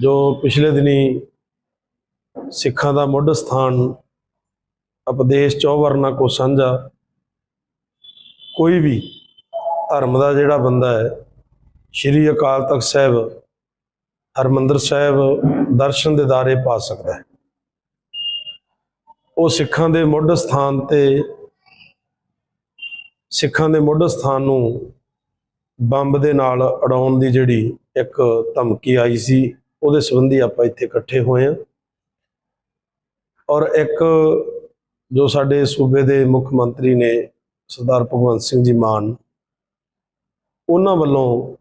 ਜੋ ਪਿਛਲੇ ਦਿਨੀ ਸਿੱਖਾਂ ਦਾ ਮੁੱਢ ਸਥਾਨ ਉਪਦੇਸ਼ ਚੌਵਰਨਾ ਕੋ ਸਾਂਝਾ ਕੋਈ ਵੀ ਧਰਮ ਦਾ ਜਿਹੜਾ ਬੰਦਾ ਹੈ, ਸ਼੍ਰੀ ਅਕਾਲ ਤਖਤ ਸਾਹਿਬ, ਹਰਮੰਦਰ ਸਾਹਿਬ ਦਰਸ਼ਨ ਦੇ ਦਾਰੇ ਪਾ ਸਕਦਾ ਹੈ। ਉਹ ਸਿੱਖਾਂ ਦੇ ਮੁੱਢ ਸਥਾਨ ਤੇ, ਸਿੱਖਾਂ ਦੇ ਮੁੱਢ ਸਥਾਨ ਨੂੰ ਬੰਬ ਦੇ ਨਾਲ ਅੜਾਉਣ ਦੀ ਜਿਹੜੀ ਇੱਕ ਧਮਕੀ ਆਈ ਸੀ ਉਹਦੇ ਸੰਬੰਧੀ ਆਪਾਂ ਇੱਥੇ ਇਕੱਠੇ ਹੋਏ ਹਾਂ। ਔਰ ਇੱਕ ਜੋ ਸਾਡੇ ਸੂਬੇ ਦੇ ਮੁੱਖ ਮੰਤਰੀ ਨੇ ਸਰਦਾਰ ਭਗਵੰਤ ਸਿੰਘ ਜੀ ਮਾਨ, ਉਹਨਾਂ ਵੱਲੋਂ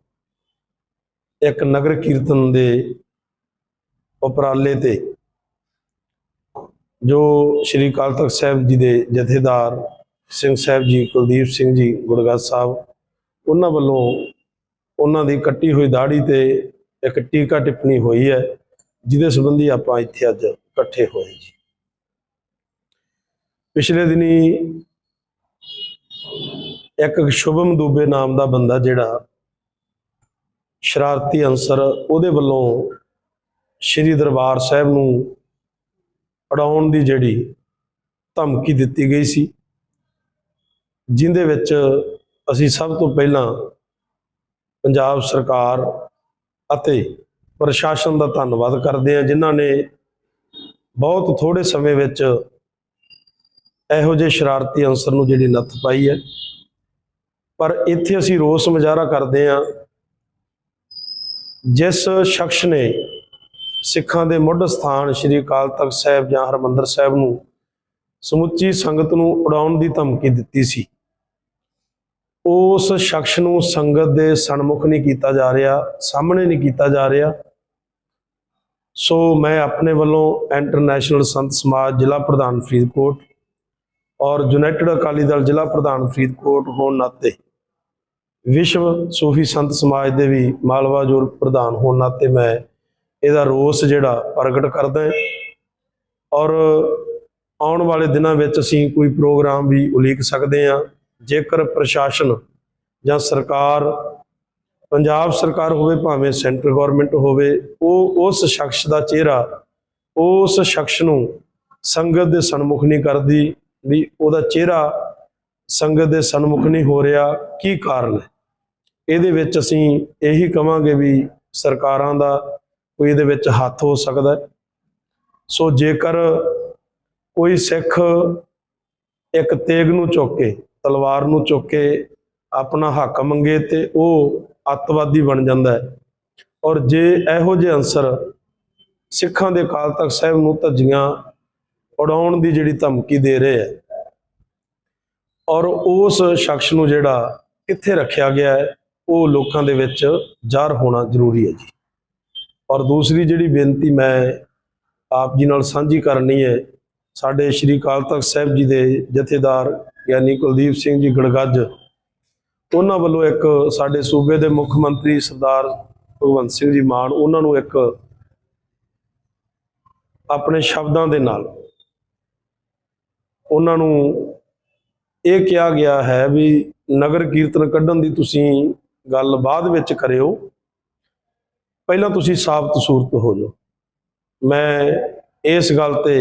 ਇੱਕ ਨਗਰ ਕੀਰਤਨ ਦੇ ਉਪਰਾਲੇ ਤੇ ਜੋ ਸ਼੍ਰੀ ਅਕਾਲ ਤਖਤ ਸਾਹਿਬ ਜੀ ਦੇ ਜਥੇਦਾਰ ਸਿੰਘ ਸਾਹਿਬ ਜੀ, ਕੁਲਦੀਪ ਸਿੰਘ ਜੀ ਗੁਰਗੱਜ ਸਾਹਿਬ, ਉਹਨਾਂ ਵੱਲੋਂ ਉਹਨਾਂ ਦੀ ਕੱਟੀ ਹੋਈ ਦਾੜੀ ਤੇ ਇੱਕ ਟੀਕਾ ਟਿੱਪਣੀ ਹੋਈ ਹੈ, ਜਿਹਦੇ ਸੰਬੰਧੀ ਆਪਾਂ ਇੱਥੇ ਅੱਜ ਇਕੱਠੇ ਹੋਏ ਜੀ। ਪਿਛਲੇ ਦਿਨੀ ਇੱਕ ਸ਼ੁਭਮ ਦੂਬੇ ਨਾਮ ਦਾ ਬੰਦਾ ਜਿਹੜਾ ਸ਼ਰਾਰਤੀ ਅਨਸਰ ਉਹਦੇ ਵੱਲੋਂ ਸ਼੍ਰੀ ਦਰਬਾਰ ਸਾਹਿਬ ਨੂੰ ਅੜਾਉਣ ਦੀ ਜਿਹੜੀ ਧਮਕੀ ਦਿੱਤੀ ਗਈ ਸੀ, ਜਿੰਦੇ ਵਿੱਚ ਅਸੀਂ ਸਭ ਤੋਂ ਪਹਿਲਾਂ ਪੰਜਾਬ ਸਰਕਾਰ ਅਤੇ ਪ੍ਰਸ਼ਾਸਨ ਦਾ ਧੰਨਵਾਦ ਕਰਦੇ ਹਾਂ, ਜਿਨ੍ਹਾਂ ਨੇ ਬਹੁਤ ਥੋੜੇ ਸਮੇਂ ਵਿੱਚ ਇਹੋ ਜਿਹੇ ਸ਼ਰਾਰਤੀ ਅਨਸਰ ਨੂੰ ਜਿਹੜੀ ਨੱਥ ਪਾਈ ਹੈ। ਪਰ ਇੱਥੇ ਅਸੀਂ ਰੋਸ ਮੁਜ਼ਾਹਰਾ ਕਰਦੇ ਹਾਂ, ਜਿਸ ਸ਼ਖਸ ਨੇ ਸਿੱਖਾਂ ਦੇ ਮੁੱਢ ਸਥਾਨ ਸ੍ਰੀ ਅਕਾਲ ਤਖਤ ਸਾਹਿਬ ਜਾਂ ਹਰਮੰਦਰ ਸਾਹਿਬ ਨੂੰ ਸਮੁੱਚੀ ਸੰਗਤ ਨੂੰ ਉਡਾਉਣ ਦੀ ਧਮਕੀ ਦਿੱਤੀ ਸੀ। ਉਸ ਸ਼ਖਸ ਨੂੰ ਸੰਗਤ ਦੇ ਸਨਮੁਖ ਨਹੀਂ ਕੀਤਾ ਜਾ ਰਿਹਾ, ਸਾਹਮਣੇ ਨਹੀਂ ਕੀਤਾ ਜਾ ਰਿਹਾ। ਸੋ ਮੈਂ ਆਪਣੇ ਵੱਲੋਂ ਇੰਟਰਨੈਸ਼ਨਲ ਸੰਤ ਸਮਾਜ ਜ਼ਿਲ੍ਹਾ ਪ੍ਰਧਾਨ ਫਰੀਦਕੋਟ ਔਰ ਯੂਨਾਈਟਿਡ ਅਕਾਲੀ ਦਲ ਜ਼ਿਲ੍ਹਾ ਪ੍ਰਧਾਨ ਫਰੀਦਕੋਟ ਹੋਣ ਨਾਤੇ ਵਿਸ਼ਵ ਸੂਫੀ ਸੰਤ ਸਮਾਜ ਦੇ ਵੀ ਮਾਲਵਾ ਜੋਰ ਪ੍ਰਧਾਨ ਹੋਣ ਨਾਤੇ ਮੈਂ ਇਹਦਾ ਰੋਸ ਜਿਹੜਾ ਪ੍ਰਗਟ ਕਰਦਾ ਹਾਂ ਔਰ ਆਉਣ ਵਾਲੇ ਦਿਨਾਂ ਵਿੱਚ ਅਸੀਂ ਕੋਈ ਪ੍ਰੋਗਰਾਮ ਵੀ ਉਲੀਕ ਸਕਦੇ ਹਾਂ। ਜੇਕਰ ਪ੍ਰਸ਼ਾਸਨ ਜਾਂ ਸਰਕਾਰ, ਪੰਜਾਬ ਸਰਕਾਰ ਹੋਵੇ ਭਾਵੇਂ ਸੈਂਟਰ ਗਵਰਨਮੈਂਟ ਹੋਵੇ, ਉਹ ਉਸ ਸ਼ਖਸ ਦਾ ਚਿਹਰਾ, ਉਸ ਸ਼ਖਸ ਨੂੰ ਸੰਗਤ ਦੇ ਸਨਮੁਖ ਨਹੀਂ ਕਰਦੀ, ਵੀ ਉਹਦਾ ਚਿਹਰਾ ਸੰਗਤ ਦੇ ਸਨਮੁਖ ਨਹੀਂ ਹੋ ਰਿਹਾ, ਕੀ ਕਾਰਨ ਹੈ? ਇਹਦੇ ਵਿੱਚ ਅਸੀਂ ਇਹੀ ਕਵਾਂਗੇ ਵੀ ਸਰਕਾਰਾਂ ਦਾ ਕੋਈ ਇਹਦੇ ਵਿੱਚ ਹੱਥ ਹੋ ਸਕਦਾ ਸੋ ਜੇਕਰ ਕੋਈ ਸਿੱਖ ਇੱਕ ਤੇਗ ਨੂੰ ਚੁੱਕ ਕੇ ਤਲਵਾਰ ਨੂੰ ਚੁੱਕ ਕੇ ਆਪਣਾ ਹੱਕ ਮੰਗੇ ਤੇ ਉਹ ਅੱਤਵਾਦੀ ਬਣ ਜਾਂਦਾ ਹੈ। ਔਰ ਜੇ ਇਹੋ ਜਿਹੇ ਅੰਸਰ ਸਿੱਖਾਂ ਦੇ ਅਕਾਲ ਤਖਤ ਸਾਹਿਬ ਨੂੰ ਧੱਜੀਆਂ ਉਡਾਉਣ ਦੀ ਜਿਹੜੀ ਧਮਕੀ ਦੇ ਰਹੇ ਹੈ ਔਰ ਉਸ ਸ਼ਖਸ ਨੂੰ ਜਿਹੜਾ ਕਿੱਥੇ ਰੱਖਿਆ ਗਿਆ ਹੈ, ਉਹ ਲੋਕਾਂ ਦੇ ਵਿੱਚ ਜ਼ਾਹਰ ਹੋਣਾ ਜ਼ਰੂਰੀ ਹੈ ਜੀ। ਔਰ ਦੂਸਰੀ ਜਿਹੜੀ ਬੇਨਤੀ ਮੈਂ ਆਪ ਜੀ ਨਾਲ ਸਾਂਝੀ ਕਰਨੀ ਹੈ ਸਾਡੇ ਸ਼੍ਰੀ ਅਕਾਲ ਤਖਤ ਸਾਹਿਬ ਜੀ ਦੇ ਜਥੇਦਾਰ ਗਿਆਨੀ ਕੁਲਦੀਪ ਸਿੰਘ ਜੀ ਗੜਗੱਜ, ਉਹਨਾਂ ਵੱਲੋਂ ਇੱਕ ਸਾਡੇ ਸੂਬੇ ਦੇ ਮੁੱਖ ਮੰਤਰੀ ਸਰਦਾਰ ਭਗਵੰਤ ਸਿੰਘ ਜੀ ਮਾਨ, ਉਹਨਾਂ ਨੂੰ ਇੱਕ ਆਪਣੇ ਸ਼ਬਦਾਂ ਦੇ ਨਾਲ ਉਹਨਾਂ ਨੂੰ ਇਹ ਕਿਹਾ ਗਿਆ ਹੈ ਵੀ ਨਗਰ ਕੀਰਤਨ ਕੱਢਣ ਦੀ ਤੁਸੀਂ ਗੱਲ ਬਾਅਦ ਵਿੱਚ ਕਰਿਓ। ਪਹਿਲਾਂ ਤੁਸੀਂ ਸਾਬਤ ਸੂਰਤ ਹੋ ਜਾਓ। ਮੈਂ ਇਸ ਗੱਲ ਤੇ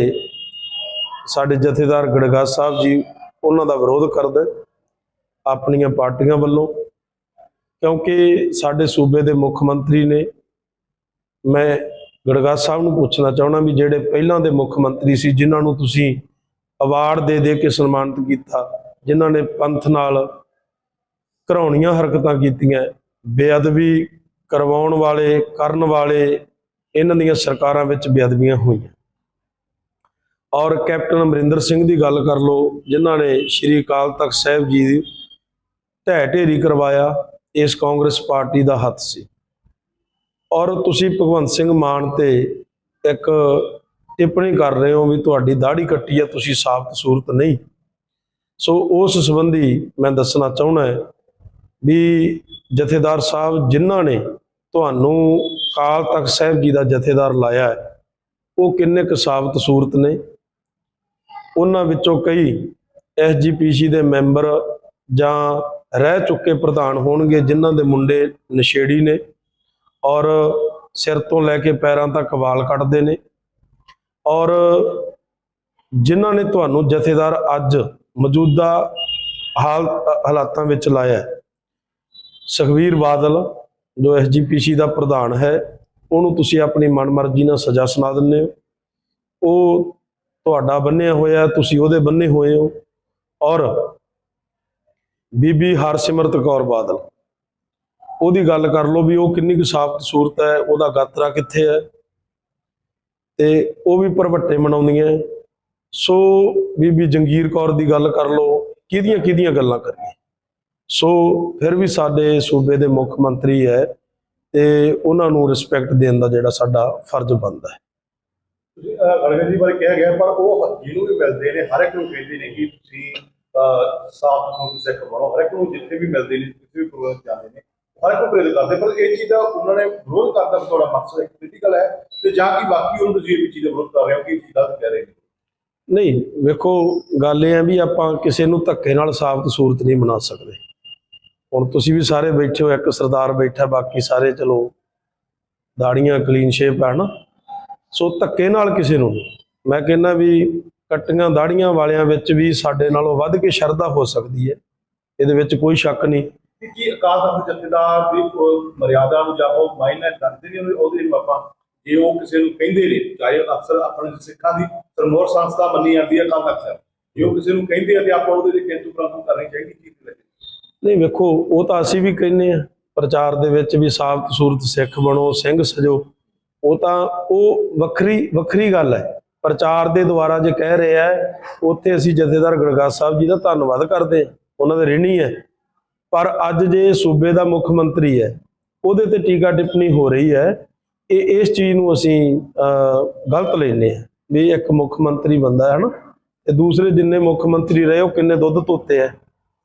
ਸਾਡੇ ਜਥੇਦਾਰ ਗੜਗਾ ਸਾਹਿਬ ਜੀ ਉਹਨਾਂ ਦਾ ਵਿਰੋਧ ਕਰਦੇ ਆਪਣੀਆਂ ਪਾਰਟੀਆਂ ਵੱਲੋਂ, ਕਿਉਂਕਿ ਸਾਡੇ ਸੂਬੇ ਦੇ ਮੁੱਖ ਮੰਤਰੀ ਨੇ ਮੈਂ ਗੜਗਾ ਸਾਹਿਬ ਨੂੰ ਪੁੱਛਣਾ ਚਾਹਣਾ ਵੀ ਜਿਹੜੇ ਪਹਿਲਾਂ ਦੇ ਮੁੱਖ ਮੰਤਰੀ ਸੀ, ਜਿਨ੍ਹਾਂ ਨੂੰ ਤੁਸੀਂ ਅਵਾਰਡ ਦੇ ਦੇ ਕੇ ਸਨਮਾਨਿਤ ਕੀਤਾ, ਜਿਨ੍ਹਾਂ ਨੇ ਪੰਥ ਨਾਲ ਘਰਾਉਣੀਆਂ ਹਰਕਤਾਂ ਕੀਤੀਆਂ, ਬੇਅਦਬੀ ਕਰਵਾਉਣ ਵਾਲੇ, ਕਰਨ ਵਾਲੇ, ਇਹਨਾਂ ਦੀਆਂ ਸਰਕਾਰਾਂ ਵਿੱਚ ਬੇਅਦਬੀਆਂ ਹੋਈਆਂ। ਔਰ ਕੈਪਟਨ ਅਮਰਿੰਦਰ ਸਿੰਘ ਦੀ ਗੱਲ ਕਰ ਲਓ, ਜਿਨ੍ਹਾਂ ਨੇ ਸ਼੍ਰੀ ਅਕਾਲ ਤਖਤ ਸਾਹਿਬ ਜੀ ਦੀ ਢਹਿ ਢੇਰੀ ਕਰਵਾਇਆ, ਇਸ ਕਾਂਗਰਸ ਪਾਰਟੀ ਦਾ ਹੱਥ ਸੀ। ਔਰ ਤੁਸੀਂ ਭਗਵੰਤ ਸਿੰਘ ਮਾਨ ਤੇ ਇੱਕ ਟਿੱਪਣੀ ਕਰ ਰਹੇ ਹੋ ਵੀ ਤੁਹਾਡੀ ਦਾੜੀ ਕੱਟੀ ਹੈ ਤੁਸੀਂ ਸਾਬਤ ਸੂਰਤ ਨਹੀਂ। ਸੋ ਉਸ ਸੰਬੰਧੀ ਮੈਂ ਦੱਸਣਾ ਚਾਹੁੰਦਾ ਹੈ ਵੀ ਜਥੇਦਾਰ ਸਾਹਿਬ ਜਿਨ੍ਹਾਂ ਨੇ ਤੁਹਾਨੂੰ ਕਾਲ ਤਖਤ ਸਾਹਿਬ ਜੀ ਦਾ ਜਥੇਦਾਰ ਲਾਇਆ ਹੈ, ਉਹ ਕਿੰਨੇ ਕੁ ਸਾਬਤ ਸੂਰਤ ਨੇ? ਉਹਨਾਂ ਵਿੱਚੋਂ ਕਈ ਐਸਜੀਪੀਸੀ ਦੇ ਮੈਂਬਰ ਜਾਂ ਰਹਿ ਚੁੱਕੇ ਪ੍ਰਧਾਨ ਹੋਣਗੇ ਜਿਨ੍ਹਾਂ ਦੇ ਮੁੰਡੇ ਨਸ਼ੇੜੀ ਨੇ ਔਰ ਸਿਰ ਤੋਂ ਲੈ ਕੇ ਪੈਰਾਂ ਤੱਕ ਵਾਲ ਕੱਟਦੇ ਨੇ। ਔਰ ਜਿਨ੍ਹਾਂ ਨੇ ਤੁਹਾਨੂੰ ਜਥੇਦਾਰ ਅੱਜ ਮੌਜੂਦਾ ਹਾਲ ਹਾਲਾਤਾਂ ਵਿੱਚ ਲਾਇਆ ਹੈ, ਸੁਖਬੀਰ ਬਾਦਲ ਜੋ ਐਸਜੀਪੀਸੀ ਦਾ ਪ੍ਰਧਾਨ ਹੈ ਉਹਨੂੰ ਤੁਸੀਂ ਆਪਣੀ ਮਨਮਰਜ਼ੀ ਨਾਲ ਸਜ਼ਾ ਸੁਣਾ ਦਿੰਦੇ ਹੋ। ਉਹ ਤੁਹਾਡਾ ਬੰਨਿਆ ਹੋਇਆ, ਤੁਸੀਂ ਉਹਦੇ ਬੰਨੇ ਹੋਏ ਹੋ। ਔਰ ਬੀਬੀ ਹਰਸਿਮਰਤ ਕੌਰ ਬਾਦਲ, ਉਹਦੀ ਗੱਲ ਕਰ ਲਓ ਵੀ ਉਹ ਕਿੰਨੀ ਕੁ ਸਾਫ਼ ਸੂਰਤ ਹੈ, ਉਹਦਾ ਗਾਤਰਾ ਕਿੱਥੇ ਹੈ। ਤੇ ਉਹ ਵੀ ਭਰਵੱਟੇ ਮਨਾਉਂਦੀਆਂ ਸੋ ਬੀਬੀ ਜੰਗੀਰ ਕੌਰ ਦੀ ਗੱਲ ਕਰ ਲਓ, ਕਿਹਦੀਆਂ ਕਿਹਦੀਆਂ ਗੱਲਾਂ ਕਰੀਏ ਸੋ ਫਿਰ ਵੀ ਸਾਡੇ ਸੂਬੇ ਦੇ ਮੁੱਖ ਮੰਤਰੀ ਹੈ ਤੇ ਉਹਨਾਂ ਨੂੰ ਰਿਸਪੈਕਟ ਦੇਣ ਦਾ ਜਿਹੜਾ ਸਾਡਾ ਫਰਜ਼ ਬਣਦਾ ਹੈ। ਗੜਗੜ ਜੀ ਬਾਰੇ ਕਿਹਾ ਗਿਆ, ਪਰ ਉਹ ਜਿਹਨੂੰ ਵੀ ਮਿਲਦੇ ਨੇ, ਹਰ ਇੱਕ ਨੂੰ ਕਹਿੰਦੇ ਨੇ ਕਿ ਤੁਸੀਂ ਸਾਫ਼ ਸੁਥਰੇ ਸਿੱਖ ਬਣੋ। ਹਰ ਇੱਕ ਨੂੰ ਜਿੱਥੇ ਵੀ ਮਿਲਦੇ ਨੇ ਕਿਸੇ ਵੀ ਪ੍ਰੋਗਰਾਮ ਜਾਂਦੇ ਨੇ, ਹਰ ਇੱਕ ਨੂੰ ਪ੍ਰੇਰਿਤ ਕਰਦੇ ਪਰ ਇਹ ਚੀਜ਼ ਦਾ ਉਹਨਾਂ ਨੇ ਵਿਰੋਧ ਕਰਨ ਤੁਹਾਡਾ ਮਕਸਦ ਇੱਕ ਹੈ, ਤੇ ਜਾਂ ਕਿ ਬਾਕੀ ਉਹਨੂੰ ਤੁਸੀਂ ਇਹ ਚੀਜ਼ ਦਾ ਵਿਰੋਧ ਕਰ ਰਹੇ ਹੋ ਕਿ ਚੀਜ਼ ਗਲਤ ਕਹਿ ਰਹੇ ਨੇ। ਨਹੀਂ, ਵੇਖੋ, ਗੱਲ ਇਹ ਹੈ ਵੀ ਆਪਾਂ ਕਿਸੇ ਨੂੰ ਧੱਕੇ ਨਾਲ ਸਾਫ਼ ਸੂਰਤ ਨਹੀਂ ਬਣਾ ਸਕਦੇ। ਹੁਣ ਤੁਸੀਂ ਵੀ ਸਾਰੇ ਬੈਠੇ ਹੋ, ਇੱਕ ਸਰਦਾਰ ਬੈਠਾ, ਬਾਕੀ ਸਾਰੇ ਚਲੋ ਦਾੜੀਆਂ ਕਲੀਨ ਸ਼ੇਪ ਹੈ ਨਾ ਸੋ ਧੱਕੇ ਨਾਲ ਕਿਸੇ ਨੂੰ। ਮੈਂ ਕਹਿੰਦਾ ਵੀ ਕੱਟੀਆਂ ਦਾੜੀਆਂ ਵਾਲਿਆਂ ਵਿੱਚ ਵੀ ਸਾਡੇ ਨਾਲੋਂ ਵੱਧ ਕੇ ਸ਼ਰਧਾ ਹੋ ਸਕਦੀ ਹੈ। ਇਹਦੇ ਵਿੱਚ ਕੋਈ ਸ਼ੱਕ ਨਹੀਂ। ਕਿ ਕੀ ਅਕਾਲ ਤਖਤ ਜਥੇਦਾਰ ਦੀ ਮਰਿਆਦਾ ਨੂੰ ਜਾਂ ਉਹ ਮਾਇਨੇ ਰੱਖਦੇ ਨੇ ਉਹਦੇ- ਆਪਾਂ ਜੇ ਉਹ ਕਿਸੇ ਨੂੰ ਕਹਿੰਦੇ ਨੇ ਚਾਹੇ ਅਕਸਰ ਆਪਣੇ ਸਿੱਖਾਂ ਦੀ ਸਰਮੋਰ ਸੰਸਥਾ ਮੰਨੀ ਜਾਂਦੀ ਹੈ ਅਕਾਲ ਤਖਤ ਜੇ ਉਹ ਕਿਸੇ ਨੂੰ ਕਹਿੰਦੇ ਆ ਤੇ ਆਪਾਂ ਉਹਦੇ ਲਈ ਕਿੰਤੂ ਪ੍ਰੰਤੂ ਕਰਨੀ ਚਾਹੀਦੀ ਚੀਜ਼ ਲੱਗੇ ਨਹੀਂ ਵੇਖੋ ਉਹ ਤਾਂ ਅਸੀਂ ਵੀ ਕਹਿੰਦੇ ਆ ਪ੍ਰਚਾਰ ਦੇ ਵਿੱਚ ਵੀ ਸਾਬਤ ਸੂਰਤ ਸਿੱਖ ਬਣੋ ਸਿੰਘ ਸਜੋ। ਉਹ ਤਾਂ ਉਹ ਵੱਖਰੀ ਵੱਖਰੀ ਗੱਲ ਹੈ। ਪ੍ਰਚਾਰ ਦੇ ਦੁਆਰਾ ਜੇ ਕਹਿ ਰਿਹਾ ਉੱਥੇ ਅਸੀਂ ਜਥੇਦਾਰ ਗੜਗਾਸ ਸਾਹਿਬ ਜੀ ਦਾ ਧੰਨਵਾਦ ਕਰਦੇ ਹਾਂ। ਉਹਨਾਂ ਦੇ ਰਿਣੀ ਹੈ। ਪਰ ਅੱਜ ਜੇ ਸੂਬੇ ਦਾ ਮੁੱਖ ਮੰਤਰੀ ਹੈ, ਉਹਦੇ ਤੇ ਟੀਕਾ ਟਿੱਪਣੀ ਹੋ ਰਹੀ ਹੈ, ਇਹ ਇਸ ਚੀਜ਼ ਨੂੰ ਅਸੀਂ ਗਲਤ ਲੈਨੇ ਆ ਵੀ ਇੱਕ ਮੁੱਖ ਮੰਤਰੀ ਬੰਦਾ ਹੈ ਨਾ, ਤੇ ਦੂਸਰੇ ਜਿੰਨੇ ਮੁੱਖ ਮੰਤਰੀ ਰਹੇ, ਉਹ ਕਿੰਨੇ ਦੁੱਧ ਧੋਤੇ ਹੈ,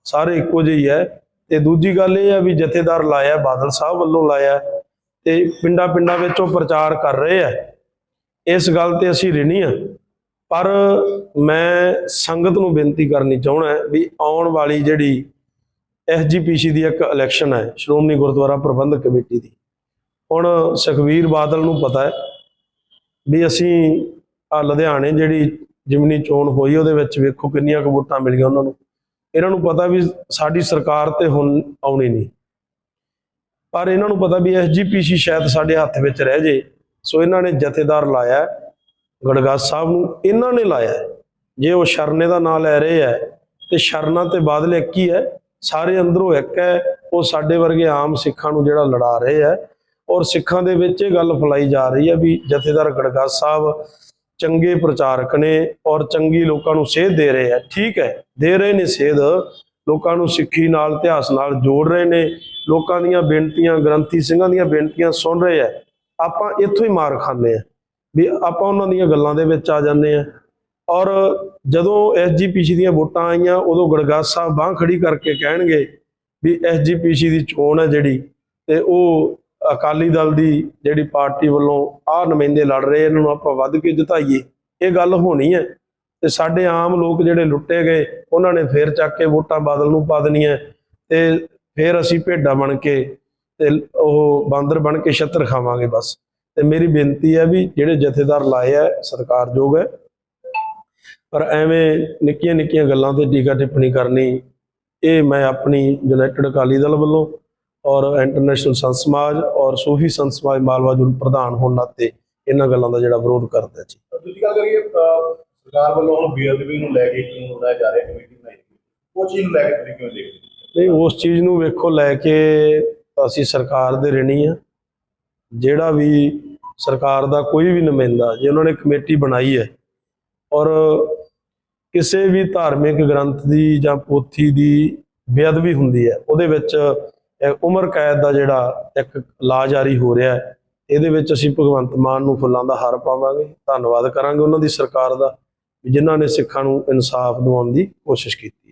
ਸਾਰੇ ਇੱਕੋ ਜਿਹੇ ਹੀ ਹੈ। ਤੇ ਦੂਜੀ ਗੱਲ ਇਹ ਆ ਵੀ ਜਥੇਦਾਰ ਲਾਇਆ, ਬਾਦਲ ਸਾਹਿਬ ਵੱਲੋਂ ਲਾਇਆ ਤੇ ਪਿੰਡਾਂ ਪਿੰਡਾਂ ਵਿੱਚ ਉਹ ਪ੍ਰਚਾਰ ਕਰ ਰਹੇ ਆ। ਇਸ ਗੱਲ ਤੇ ਅਸੀਂ ਰਿਣੀ ਆ। ਪਰ ਮੈਂ ਸੰਗਤ ਨੂੰ ਬੇਨਤੀ ਕਰਨੀ ਚਾਹਣਾ ਵੀ ਆਉਣ ਵਾਲੀ ਜਿਹੜੀ ਐਸਜੀਪੀਸੀ ਦੀ ਇੱਕ ਇਲੈਕਸ਼ਨ ਹੈ, ਸ਼੍ਰੋਮਣੀ ਗੁਰਦੁਆਰਾ ਪ੍ਰਬੰਧਕ ਕਮੇਟੀ ਦੀ, ਹੁਣ ਸੁਖਵੀਰ ਬਾਦਲ ਨੂੰ ਪਤਾ ਹੈ ਵੀ ਅਸੀਂ ਆ ਲੁਧਿਆਣੇ ਜਿਹੜੀ ਜਿਮਨੀ ਚੋਣ ਹੋਈ, ਉਹਦੇ ਵਿੱਚ ਵੇਖੋ ਕਿੰਨੀਆਂ ਕੁ ਵੋਟਾਂ ਮਿਲੀਆਂ ਉਹਨਾਂ ਨੂੰ। ਇਹਨਾਂ ਨੂੰ ਪਤਾ ਵੀ ਸਾਡੀ ਸਰਕਾਰ ਤੇ ਹੁਣ ਆਉਣੀ ਨਹੀਂ। ਪਰ ਇਹਨਾਂ ਨੂੰ ਪਤਾ ਵੀ ਐਸਜੀਪੀਸੀ ਸ਼ਾਇਦ ਸਾਡੇ ਹੱਥ ਵਿੱਚ ਰਹਿ ਜੇ। ਸੋ ਇਹਨਾਂ ਨੇ ਜਥੇਦਾਰ ਲਾਇਆ ਹੈ, ਸਾਹਿਬ ਨੂੰ ਇਹਨਾਂ ਨੇ ਲਾਇਆ ਜੇ ਉਹ ਸ਼ਰਨੇ ਦਾ ਨਾਂ ਲੈ ਰਹੇ ਹੈ ਤੇ ਸ਼ਰਨਾ ਤੇ ਬਾਦਲ ਇੱਕ ਹੀ ਹੈ ਸਾਰੇ ਅੰਦਰੋਂ ਇੱਕ ਹੈ। ਉਹ ਸਾਡੇ ਵਰਗੇ ਆਮ ਸਿੱਖਾਂ ਨੂੰ ਜਿਹੜਾ ਲੜਾ ਰਹੇ ਹੈ ਔਰ ਸਿੱਖਾਂ ਦੇ ਵਿੱਚ ਇਹ ਗੱਲ ਫੈਲਾਈ ਜਾ ਰਹੀ ਹੈ ਵੀ ਜਥੇਦਾਰ ਗੜਗਾਸ ਸਾਹਿਬ ਚੰਗੇ ਪ੍ਰਚਾਰਕ ਨੇ ਔਰ ਚੰਗੀ ਲੋਕਾਂ ਨੂੰ ਸੇਧ ਦੇ ਰਹੇ ਹੈ। ਠੀਕ ਹੈ ਦੇ ਰਹੇ ਨੇ ਸੇਧ। ਲੋਕਾਂ ਨੂੰ ਸਿੱਖੀ ਨਾਲ, ਇਤਿਹਾਸ ਨਾਲ ਜੋੜ ਰਹੇ ਨੇ। ਲੋਕਾਂ ਦੀਆਂ ਬੇਨਤੀਆਂ, ਗ੍ਰੰਥੀ ਸਿੰਘਾਂ ਦੀਆਂ ਬੇਨਤੀਆਂ ਸੁਣ ਰਹੇ ਹੈ ਆਪਾਂ ਇੱਥੋਂ ਹੀ ਮਾਰ ਖਾਂਦੇ ਆ ਵੀ ਆਪਾਂ ਉਹਨਾਂ ਦੀਆਂ ਗੱਲਾਂ ਦੇ ਵਿੱਚ ਆ ਜਾਂਦੇ ਆ। ਔਰ ਜਦੋਂ ਐਸਜੀਪੀਸੀ ਦੀਆਂ ਵੋਟਾਂ ਆਈਆਂ, ਉਦੋਂ ਗੜਗਾਸ ਸਾਹਿਬ ਬਾਹ ਖੜੀ ਕਰਕੇ ਕਹਿਣਗੇ ਵੀ ਐਸਜੀਪੀਸੀ ਦੀ ਚੋਣ ਹੈ ਜਿਹੜੀ ਤੇ ਉਹ ਅਕਾਲੀ ਦਲ ਦੀ ਜਿਹੜੀ ਪਾਰਟੀ ਵੱਲੋਂ ਆਹ ਨੁਮਾਇੰਦੇ ਲੜ ਰਹੇ ਇਹਨਾਂ ਨੂੰ ਆਪਾਂ ਵੱਧ ਕੇ ਜਿਤਾਈਏ। ਇਹ ਗੱਲ ਹੋਣੀ ਹੈ। ਤੇ ਸਾਡੇ ਆਮ ਲੋਕ ਜਿਹੜੇ ਲੁੱਟੇ ਗਏ, ਉਹਨਾਂ ਨੇ ਫੇਰ ਚੱਕ ਕੇ ਵੋਟਾਂ ਬਾਦਲ ਨੂੰ ਪਾ ਦੇਣੀਆਂ ਤੇ ਫੇਰ ਅਸੀਂ ਭੇਡਾਂ ਬਣ ਕੇ ਤੇ ਉਹ ਬਾਂਦਰ ਬਣ ਕੇ ਛੱਤਰ ਖਾਵਾਂਗੇ ਬਸ। ਤੇ ਮੇਰੀ ਬੇਨਤੀ ਹੈ ਵੀ ਜਿਹੜੇ ਜਥੇਦਾਰ ਲਾਏ ਆ ਸਤਿਕਾਰਯੋਗ ਹੈ, ਪਰ ਐਵੇਂ ਨਿੱਕੀਆਂ ਨਿੱਕੀਆਂ ਗੱਲਾਂ ਤੇ ਟੀਕਾ ਟਿੱਪਣੀ ਕਰਨੀ, ਇਹ ਮੈਂ ਆਪਣੀ ਯੂਨਾਈਟਿਡ ਅਕਾਲੀ ਦਲ ਵੱਲੋਂ ਔਰ ਇੰਟਰਨੈਸ਼ਨਲ ਸੰਤ ਸਮਾਜ ਔਰ ਸੂਫੀ ਸੰਤ ਸਮਾਜ ਮਾਲਵਾ ਜੁਲ ਪ੍ਰਧਾਨ ਹੋਣ ਨਾਤੇ ਇਹਨਾਂ ਗੱਲਾਂ ਦਾ ਜਿਹੜਾ ਵਿਰੋਧ ਕਰਦਾ ਜੀ। ਦੂਜੀ ਗੱਲ ਕਰੀਏ ਸਰਕਾਰ ਵੱਲੋਂ ਹੁਣ ਬੀਐਲਬੀ ਨੂੰ ਲੈ ਕੇ ਕਾਨੂੰਨ ਬਣਾਇਆ ਜਾ ਰਿਹਾ, ਕਮੇਟੀ ਬਣਾਈ ਉਹ ਚੀਜ਼ ਨੂੰ ਲੈ ਕੇ ਤੁਸੀਂ ਕਿਵੇਂ ਦੇਖਦੇ ਨਹੀਂ, ਉਸ ਚੀਜ਼ ਨੂੰ ਵੇਖੋ, ਲੈ ਕੇ ਅਸੀਂ ਸਰਕਾਰ ਦੇ ਰਣੀ ਆ ਜਿਹੜਾ ਵੀ ਸਰਕਾਰ ਦਾ ਕੋਈ ਵੀ ਨੁਮਾਇੰਦਾ, ਜੇ ਉਹਨਾਂ ਨੇ ਕਮੇਟੀ ਬਣਾਈ ਹੈ ਔਰ ਕਿਸੇ ਵੀ ਧਾਰਮਿਕ ਗ੍ਰੰਥ ਦੀ ਜਾਂ ਪੋਥੀ ਦੀ ਬੇਅਦਬੀ ਹੁੰਦੀ ਹੈ, ਉਹਦੇ ਵਿੱਚ ਉਮਰ ਕੈਦ ਦਾ ਜਿਹੜਾ ਇੱਕ ਲਾ ਜਾਰੀ ਹੋ ਰਿਹਾ ਹੈ, ਇਹਦੇ ਵਿੱਚ ਅਸੀਂ ਭਗਵੰਤ ਮਾਨ ਨੂੰ ਫੁੱਲਾਂ ਦਾ ਹਾਰ ਪਾਵਾਂਗੇ। ਧੰਨਵਾਦ ਕਰਾਂਗੇ ਉਹਨਾਂ ਦੀ ਸਰਕਾਰ ਦਾ। ਜਿਨ੍ਹਾਂ ਨੇ ਸਿੱਖਾਂ ਨੂੰ ਇਨਸਾਫ ਦਿਵਾਉਣ ਦੀ ਕੋਸ਼ਿਸ਼ ਕੀਤੀ।